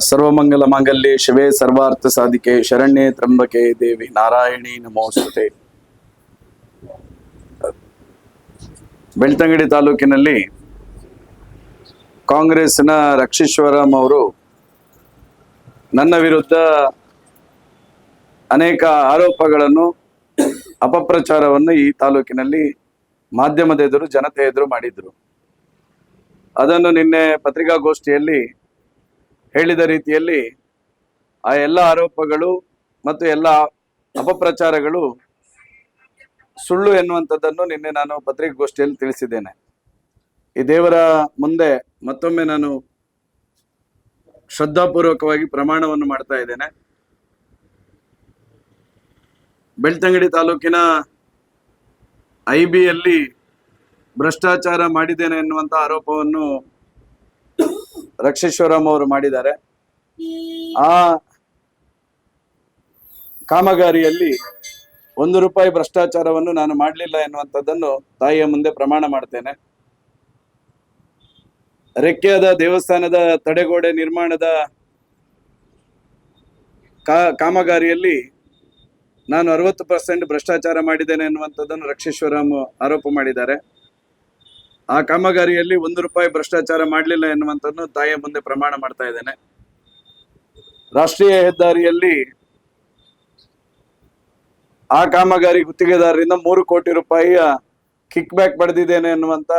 ಸರ್ವಮಂಗಲ ಮಾಂಗಲ್ಯೆ ಶಿವೇ ಸರ್ವಾರ್ಥ ಸಾಧಿಕೆ ಶರಣ್ಯೆ ತ್ರಂಬಕೆ ದೇವಿ ನಾರಾಯಣಿ ನಮೋಸ್ತುತೆ. ಬೆಳ್ತಂಗಡಿ ತಾಲೂಕಿನಲ್ಲಿ ಕಾಂಗ್ರೆಸ್ನ ರಕ್ಷೇಶ್ವರಂ ಅವರು ನನ್ನ ವಿರುದ್ಧ ಅನೇಕ ಆರೋಪಗಳನ್ನು, ಅಪಪ್ರಚಾರವನ್ನು ಈ ತಾಲೂಕಿನಲ್ಲಿ ಮಾಧ್ಯಮದ ಎದುರು, ಜನತೆ ಎದುರು ಮಾಡಿದ್ರು. ಅದನ್ನು ನಿನ್ನೆ ಪತ್ರಿಕಾಗೋಷ್ಠಿಯಲ್ಲಿ ಹೇಳಿದ ರೀತಿಯಲ್ಲಿ ಆ ಎಲ್ಲ ಆರೋಪಗಳು ಮತ್ತು ಎಲ್ಲ ಅಪಪ್ರಚಾರಗಳು ಸುಳ್ಳು ಎನ್ನುವಂಥದ್ದನ್ನು ನಿನ್ನೆ ನಾನು ಪತ್ರಿಕಾಗೋಷ್ಠಿಯಲ್ಲಿ ತಿಳಿಸಿದ್ದೇನೆ. ಈ ದೇವರ ಮುಂದೆ ಮತ್ತೊಮ್ಮೆ ನಾನು ಶ್ರದ್ಧಾಪೂರ್ವಕವಾಗಿ ಪ್ರಮಾಣವನ್ನು ಮಾಡ್ತಾ ಇದ್ದೇನೆ. ಬೆಳ್ತಂಗಡಿ ತಾಲೂಕಿನ ಐ ಬಿಯಲ್ಲಿ ಭ್ರಷ್ಟಾಚಾರ ಮಾಡಿದ್ದೇನೆ ಎನ್ನುವಂಥ ಆರೋಪವನ್ನು ರಕ್ಷೇಶ್ವರಂ ಅವರು ಮಾಡಿದ್ದಾರೆ. ಆ ಕಾಮಗಾರಿಯಲ್ಲಿ ಒಂದು ರೂಪಾಯಿ ಭ್ರಷ್ಟಾಚಾರವನ್ನು ನಾನು ಮಾಡಲಿಲ್ಲ ಎನ್ನುವಂಥದ್ದನ್ನು ತಾಯಿಯ ಮುಂದೆ ಪ್ರಮಾಣ ಮಾಡ್ತೇನೆ. ರೆಕ್ಕೆಯಾದ ದೇವಸ್ಥಾನದ ತಡೆಗೋಡೆ ನಿರ್ಮಾಣದ ಕಾಮಗಾರಿಯಲ್ಲಿ ನಾನು ಅರವತ್ತು ಪರ್ಸೆಂಟ್ ಭ್ರಷ್ಟಾಚಾರ ಮಾಡಿದ್ದೇನೆ ಎನ್ನುವಂಥದ್ದನ್ನು ರಕ್ಷೇಶ್ವರಂ ಆರೋಪ ಮಾಡಿದ್ದಾರೆ. ಆ ಕಾಮಗಾರಿಯಲ್ಲಿ ಒಂದು ರೂಪಾಯಿ ಭ್ರಷ್ಟಾಚಾರ ಮಾಡಲಿಲ್ಲ ಎನ್ನುವಂಥದ್ದು ತಾಯಿಯ ಮುಂದೆ ಪ್ರಮಾಣ ಮಾಡ್ತಾ ಇದ್ದೇನೆ. ರಾಷ್ಟ್ರೀಯ ಹೆದ್ದಾರಿಯಲ್ಲಿ ಆ ಕಾಮಗಾರಿ ಗುತ್ತಿಗೆದಾರರಿಂದ ಮೂರು ಕೋಟಿ ರೂಪಾಯಿಯ ಕಿಕ್ ಬ್ಯಾಕ್ ಪಡೆದಿದ್ದೇನೆ ಎನ್ನುವಂತ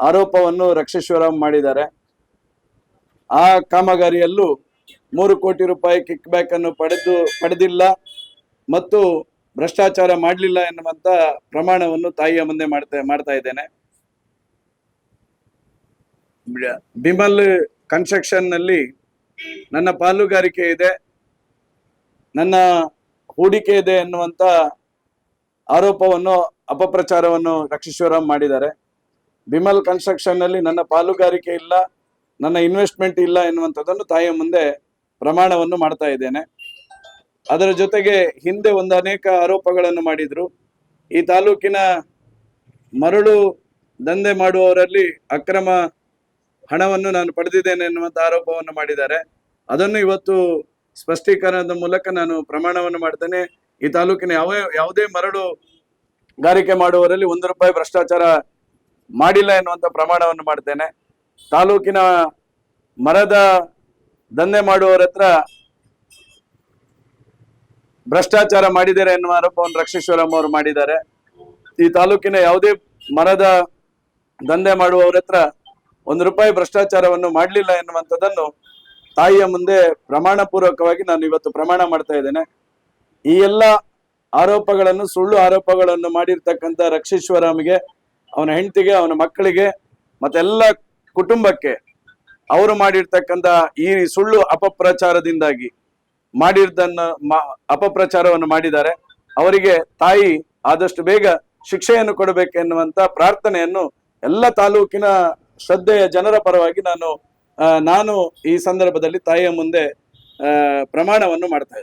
ಆರೋಪವನ್ನು ರಕ್ಷೇಶ್ವರಂ ಮಾಡಿದ್ದಾರೆ. ಆ ಕಾಮಗಾರಿಯಲ್ಲೂ ಮೂರು ಕೋಟಿ ರೂಪಾಯಿ ಕಿಕ್ ಬ್ಯಾಕ್ ಅನ್ನು ಪಡೆದು, ಪಡೆದಿಲ್ಲ ಮತ್ತು ಭ್ರಷ್ಟಾಚಾರ ಮಾಡಲಿಲ್ಲ ಎನ್ನುವಂತ ಪ್ರಮಾಣವನ್ನು ತಾಯಿಯ ಮುಂದೆ ಮಾಡ್ತಾ ಮಾಡ್ತಾ ಇದ್ದೇನೆ. ಬಿಮಲ್ ಕನ್ಸ್ಟ್ರಕ್ಷನ್ನಲ್ಲಿ ನನ್ನ ಪಾಲುಗಾರಿಕೆ ಇದೆ. ನನ್ನ ಹೂಡಿಕೆ ಇದೆ ಎನ್ನುವಂತ ಆರೋಪವನ್ನು, ಅಪಪ್ರಚಾರವನ್ನು ರಕ್ಷೀಶ್ವರಂ ಮಾಡಿದ್ದಾರೆ. ಬಿಮಲ್ ಕನ್ಸ್ಟ್ರಕ್ಷನ್ನಲ್ಲಿ ನನ್ನ ಪಾಲುಗಾರಿಕೆ ಇಲ್ಲ. ನನ್ನ ಇನ್ವೆಸ್ಟ್ಮೆಂಟ್ ಇಲ್ಲ ಎನ್ನುವಂಥದ್ದನ್ನು ತಾಯಿಯ ಮುಂದೆ ಪ್ರಮಾಣವನ್ನು ಮಾಡ್ತಾ ಇದ್ದೇನೆ. ಅದರ ಜೊತೆಗೆ ಹಿಂದೆ ಒಂದು ಅನೇಕ ಆರೋಪಗಳನ್ನು ಮಾಡಿದ್ರು. ಈ ತಾಲೂಕಿನ ಮರಳು ದಂಧೆ ಮಾಡುವವರಲ್ಲಿ ಅಕ್ರಮ ಹಣವನ್ನು ನಾನು ಪಡೆದಿದ್ದೇನೆ ಎನ್ನುವಂಥ ಆರೋಪವನ್ನು ಮಾಡಿದ್ದಾರೆ. ಅದನ್ನು ಇವತ್ತು ಸ್ಪಷ್ಟೀಕರಣದ ಮೂಲಕ ನಾನು ಪ್ರಮಾಣವನ್ನು ಮಾಡ್ತೇನೆ. ಈ ತಾಲೂಕಿನ ಯಾವ ಯಾವುದೇ ಮರಳು ಗಾರಿಕೆ ಮಾಡುವವರಲ್ಲಿ ಒಂದು ರೂಪಾಯಿ ಭ್ರಷ್ಟಾಚಾರ ಮಾಡಿಲ್ಲ ಎನ್ನುವಂಥ ಪ್ರಮಾಣವನ್ನು ಮಾಡ್ತೇನೆ. ತಾಲೂಕಿನ ಮರದ ದಂಧೆ ಮಾಡುವವರ ಹತ್ರ ಭ್ರಷ್ಟಾಚಾರ ಮಾಡಿದ್ದಾರೆ ಎನ್ನುವ ಆರೋಪವನ್ನು ರಕ್ಷೇಶ್ವರಂ ಅವರು ಮಾಡಿದ್ದಾರೆ. ಈ ತಾಲೂಕಿನ ಯಾವುದೇ ಮರದ ದಂಧೆ ಮಾಡುವವರ ಹತ್ರ ಒಂದು ರೂಪಾಯಿ ಭ್ರಷ್ಟಾಚಾರವನ್ನು ಮಾಡಲಿಲ್ಲ ಎನ್ನುವಂಥದ್ದನ್ನು ತಾಯಿಯ ಮುಂದೆ ಪ್ರಮಾಣ ಪೂರ್ವಕವಾಗಿ ನಾನು ಇವತ್ತು ಪ್ರಮಾಣ ಮಾಡ್ತಾ ಇದ್ದೇನೆ. ಈ ಎಲ್ಲ ಆರೋಪಗಳನ್ನು, ಸುಳ್ಳು ಆರೋಪಗಳನ್ನು ಮಾಡಿರ್ತಕ್ಕಂಥ ರಕ್ಷೇಶ್ವರಮಿಗೆ ಅವನ ಹೆಂಡತಿಗೆ, ಅವನ ಮಕ್ಕಳಿಗೆ ಮತ್ತೆಲ್ಲ ಕುಟುಂಬಕ್ಕೆ ಅವರು ಮಾಡಿರ್ತಕ್ಕಂಥ ಈ ಸುಳ್ಳು ಅಪಪ್ರಚಾರದಿಂದಾಗಿ ಮಾಡಿರ್ದನ್ನ ಅಪಪ್ರಚಾರವನ್ನು ಮಾಡಿದ್ದಾರೆ. ಅವರಿಗೆ ತಾಯಿ ಆದಷ್ಟು ಬೇಗ ಶಿಕ್ಷೆಯನ್ನು ಕೊಡಬೇಕೆನ್ನುವಂತ ಪ್ರಾರ್ಥನೆಯನ್ನು ಎಲ್ಲ ತಾಲೂಕಿನ ಶ್ರದ್ಧೆಯ ಜನರ ಪರವಾಗಿ ನಾನು ನಾನು ಈ ಸಂದರ್ಭದಲ್ಲಿ ತಾಯಿಯ ಮುಂದೆ ಪ್ರಮಾಣವನ್ನು ಮಾಡ್ತಾ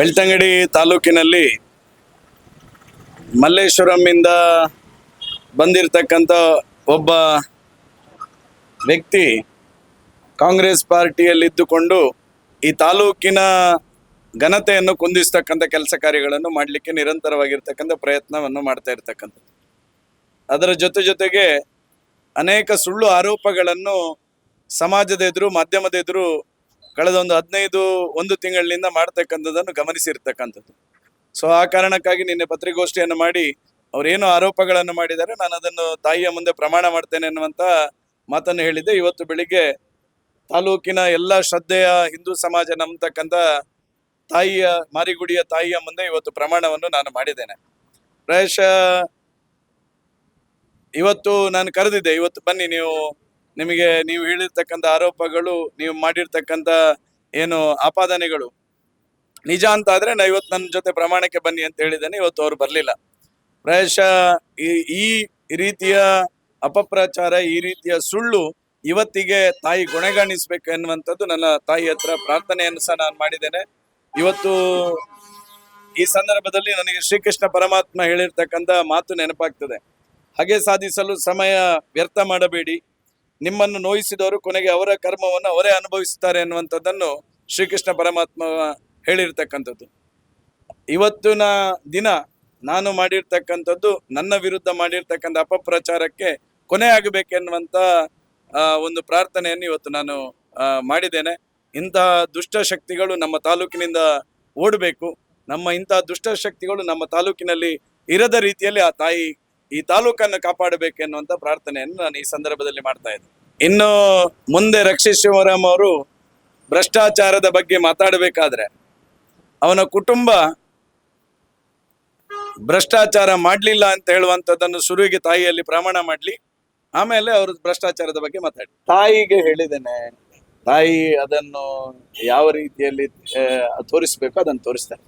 ಬೆಳ್ತಂಗಡಿ ತಾಲೂಕಿನಲ್ಲಿ ಮಲ್ಲೇಶ್ವರಂನಿಂದ ಬಂದಿರತಕ್ಕಂಥ ಒಬ್ಬ ವ್ಯಕ್ತಿ ಕಾಂಗ್ರೆಸ್ ಪಾರ್ಟಿಯಲ್ಲಿದ್ದುಕೊಂಡು ಈ ತಾಲೂಕಿನ ಘನತೆಯನ್ನು ಕುಂದಿಸ್ತಕ್ಕಂಥ ಕೆಲಸ ಕಾರ್ಯಗಳನ್ನು ಮಾಡಲಿಕ್ಕೆ ನಿರಂತರವಾಗಿರ್ತಕ್ಕಂಥ ಪ್ರಯತ್ನವನ್ನು ಮಾಡ್ತಾ ಇರ್ತಕ್ಕಂಥದ್ದು. ಅದರ ಜೊತೆ ಜೊತೆಗೆ ಅನೇಕ ಸುಳ್ಳು ಆರೋಪಗಳನ್ನು ಸಮಾಜದ ಎದುರು, ಮಾಧ್ಯಮದ ಎದುರು ಕಳೆದ ಒಂದು ಹದಿನೈದು, ಒಂದು ತಿಂಗಳಿನಿಂದ ಮಾಡ್ತಕ್ಕಂಥದ್ದನ್ನು ಗಮನಿಸಿರ್ತಕ್ಕಂಥದ್ದು. ಸೊ ಆ ಕಾರಣಕ್ಕಾಗಿ ನಿನ್ನೆ ಪತ್ರಿಕಾಗೋಷ್ಠಿಯನ್ನು ಮಾಡಿ ಅವರೇನು ಆರೋಪಗಳನ್ನು ಮಾಡಿದ್ದಾರೆ, ನಾನು ಅದನ್ನು ತಾಯಿಯ ಮುಂದೆ ಪ್ರಮಾಣ ಮಾಡ್ತೇನೆ ಅನ್ನುವಂತ ಮಾತನ್ನು ಹೇಳಿದ್ದೆ. ಇವತ್ತು ಬೆಳಿಗ್ಗೆ ತಾಲೂಕಿನ ಎಲ್ಲ ಶ್ರದ್ಧೆಯ ಹಿಂದೂ ಸಮಾಜ ನಂಬತಕ್ಕಂಥ ತಾಯಿಯ, ಮಾರಿಗುಡಿಯ ತಾಯಿಯ ಮುಂದೆ ಇವತ್ತು ಪ್ರಮಾಣವನ್ನು ನಾನು ಮಾಡಿದ್ದೇನೆ. ಪ್ರಾಯಶಃ ಇವತ್ತು ನಾನು ಕರೆದಿದ್ದೆ, ಇವತ್ತು ಬನ್ನಿ ನೀವು ನಿಮಗೆ ನೀವು ಹೇಳಿರ್ತಕ್ಕಂಥ ಆರೋಪಗಳು, ನೀವು ಮಾಡಿರ್ತಕ್ಕಂಥ ಏನು ಆಪಾದನೆಗಳು, ನಿಜ ಅಂತ ಆದ್ರೆ ನಾ ಇವತ್ತು ನನ್ನ ಜೊತೆ ಪ್ರಮಾಣಕ್ಕೆ ಬನ್ನಿ ಅಂತ ಹೇಳಿದ್ದೇನೆ, ಇವತ್ತು ಅವರು ಬರಲಿಲ್ಲ. ಪ್ರಾಯಶಃ ಈ ಈ ರೀತಿಯ ಅಪಪ್ರಚಾರ, ಈ ರೀತಿಯ ಸುಳ್ಳು ಇವತ್ತಿಗೆ ತಾಯಿ ಗುಣಗಾಣಿಸ್ಬೇಕು ಎನ್ನುವಂಥದ್ದು ನನ್ನ ತಾಯಿ ಹತ್ರ ಪ್ರಾರ್ಥನೆಯನ್ನು ಸಹ ನಾನು ಮಾಡಿದ್ದೇನೆ. ಇವತ್ತು ಈ ಸಂದರ್ಭದಲ್ಲಿ ನನಗೆ ಶ್ರೀಕೃಷ್ಣ ಪರಮಾತ್ಮ ಹೇಳಿರ್ತಕ್ಕಂಥ ಮಾತು ನೆನಪಾಗ್ತದೆ. ಹಾಗೆ ಸಾಧಿಸಲು ಸಮಯ ವ್ಯರ್ಥ ಮಾಡಬೇಡಿ. ನಿಮ್ಮನ್ನು ನೋಯಿಸಿದವರು ಕೊನೆಗೆ ಅವರ ಕರ್ಮವನ್ನು ಅವರೇ ಅನುಭವಿಸುತ್ತಾರೆ ಅನ್ನುವಂಥದ್ದನ್ನು ಶ್ರೀಕೃಷ್ಣ ಪರಮಾತ್ಮ ಹೇಳಿರ್ತಕ್ಕಂಥದ್ದು. ಇವತ್ತಿನ ದಿನ ನಾನು ಮಾಡಿರ್ತಕ್ಕಂಥದ್ದು, ನನ್ನ ವಿರುದ್ಧ ಮಾಡಿರ್ತಕ್ಕಂಥ ಅಪಪ್ರಚಾರಕ್ಕೆ ಕೊನೆ ಆಗಬೇಕೆನ್ನುವಂಥ ಒಂದು ಪ್ರಾರ್ಥನೆಯನ್ನು ಇವತ್ತು ನಾನು ಮಾಡಿದ್ದೇನೆ. ಇಂತಹ ದುಷ್ಟಶಕ್ತಿಗಳು ನಮ್ಮ ತಾಲೂಕಿನಿಂದ ಓಡಬೇಕು. ನಮ್ಮ ಇಂತಹ ದುಷ್ಟಶಕ್ತಿಗಳು ನಮ್ಮ ತಾಲೂಕಿನಲ್ಲಿ ಇರದ ರೀತಿಯಲ್ಲಿ ಆ ತಾಯಿ ಈ ತಾಲೂಕನ್ನು ಕಾಪಾಡಬೇಕೆನ್ನುವಂತ ಪ್ರಾರ್ಥನೆಯನ್ನು ನಾನು ಈ ಸಂದರ್ಭದಲ್ಲಿ ಮಾಡ್ತಾ ಇದ್ದೆ. ಇನ್ನು ಮುಂದೆ ರಕ್ಷಿತ್ ಶಿವರಾಮ್ ಅವರು ಭ್ರಷ್ಟಾಚಾರದ ಬಗ್ಗೆ ಮಾತಾಡಬೇಕಾದ್ರೆ ಅವನ ಕುಟುಂಬ ಭ್ರಷ್ಟಾಚಾರ ಮಾಡಲಿಲ್ಲ ಅಂತ ಹೇಳುವಂಥದ್ದನ್ನು ಶುರುವಿಗೆ ತಾಯಿಯಲ್ಲಿ ಪ್ರಮಾಣ ಮಾಡಲಿ, ಆಮೇಲೆ ಅವರು ಭ್ರಷ್ಟಾಚಾರದ ಬಗ್ಗೆ ಮಾತಾಡಿ. ತಾಯಿಗೆ ಹೇಳಿದ್ದೇನೆ, ತಾಯಿ ಅದನ್ನು ಯಾವ ರೀತಿಯಲ್ಲಿ ತೋರಿಸ್ಬೇಕು ಅದನ್ನು ತೋರಿಸ್ತಾರೆ